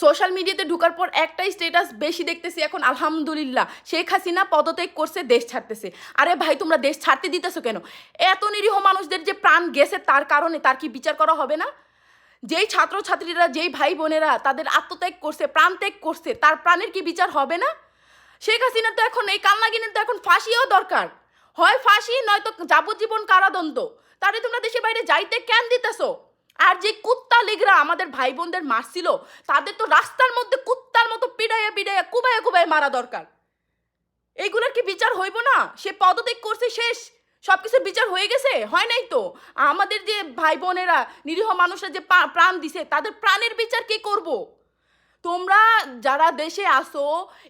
Social মিডিয়াতে ঢুকার পর একটাই স্টেটাস বেশি দেখতেছি এখন, আলহামদুলিল্লাহ। শেখ হাসিনা পদত্যাগ করছে, দেশ ছাড়তেছে। আরে ভাই, তোমরা দেশ ছাড়তে দিতেছো কেন? এত নিরীহ মানুষদের যে প্রাণ গেছে, তার কারণে তার কি বিচার করা হবে না? যেই ছাত্রছাত্রীরা, যেই ভাই বোনেরা তাদের আত্মত্যাগ করছে, প্রাণ ত্যাগ করছে, তার প্রাণের কি বিচার হবে না? শেখ হাসিনার তো এখন, এই কান্নাগিনের তো এখন ফাঁসিও দরকার। হয় ফাঁসি, নয়তো যাবজ্জীবন কারাদণ্ড। তাহলে তোমরা দেশের বাইরে যাইতে কেন দিতেছো? আর যে কুত্তা লিগরা আমাদের ভাই বোনদের মারছিল, তাদের তো রাস্তার মধ্যে কুত্তার মতো পিড়াইয়া পিড়াইয়া কুবাইয়া কুবাইয়া মারা দরকার। এইগুলোর কি বিচার হইব না? সে পদত্যাগ করছে, শেষ। সব কিছুর বিচার হয়ে গেছে? হয় নাই তো? আমাদের যে ভাই বোনেরা নিরীহ মানুষরা যে প্রাণ দিছে, তাদের প্রাণের বিচার কে করব? তোমরা যারা দেশে আসো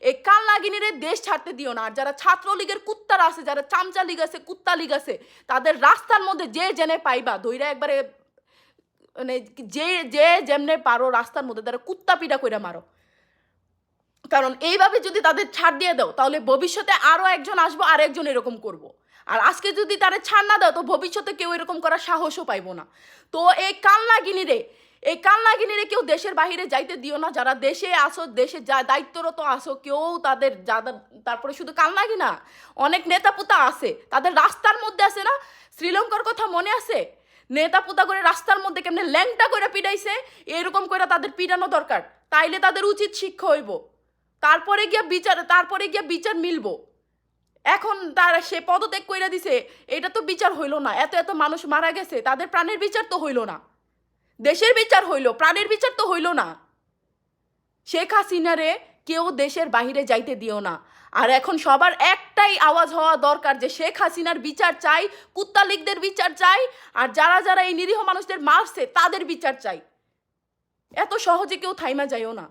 এই কাল লাগিনের দেশ ছাড়তে দিও না। আর যারা ছাত্রলীগের কুত্তারা আছে, যারা চামচা লীগ আছে কুত্তা লীগ আছে, তাদের রাস্তার মধ্যে যে জেনে পাইবা, দইরা একবারে মানে যে যে যেমনে পারো রাস্তার মধ্যে তারা কুত্তা পিটা করে মারো। কারণ এইভাবে যদি তাদের ছাড় দিয়ে দাও, তাহলে ভবিষ্যতে আরও একজন আসব আর একজন এরকম করব। আর আজকে যদি তারা ছাড় না দাও, তো ভবিষ্যতে কেউ এরকম করার সাহসও পাইবো না। তো এই কান্নাগিনীরে এই কান্নাগিনীরে কেউ দেশের বাইরে যাইতে দিও না। যারা দেশে আসো, দেশে যা দায়িত্বরত আসো, কেউ তাদের যাদের, তারপরে শুধু কান্নাগি না, অনেক নেতা পুতা আছে। তাদের রাস্তার মধ্যে আছে না? শ্রীলঙ্কার কথা মনে আছে? নেতা পুতা করে রাস্তার মধ্যে কেমনে ল্যাংটা করে পিটাইছে, এরকম করে তাদের পিটানো দরকার। তাইলে তাদের উচিত শিক্ষা হইব। তারপরে গিয়া বিচার, তারপরে গিয়া বিচার মিলব। এখন তারা সে পদত্যাগ কইরা দিছে, এটা তো বিচার হইল না। এত এত মানুষ মারা গেছে, তাদের প্রাণের বিচার তো হইল না। দেশের বিচার হইল, প্রাণের বিচার তো হইল না। শেখ হাসিনারে কেউ দেশের বাহিরে যাইতে দিও না। আর এখন সবার একটাই আওয়াজ হওয়া দরকার যে শেখ হাসিনার বিচার চাই কুত্তালিকদের বিচার চাই, আর যারা যারা এই নিরীহ মানুষদের মারছে তাদের বিচার চাই। এত সহজে কেউ থাইমা যাইও না।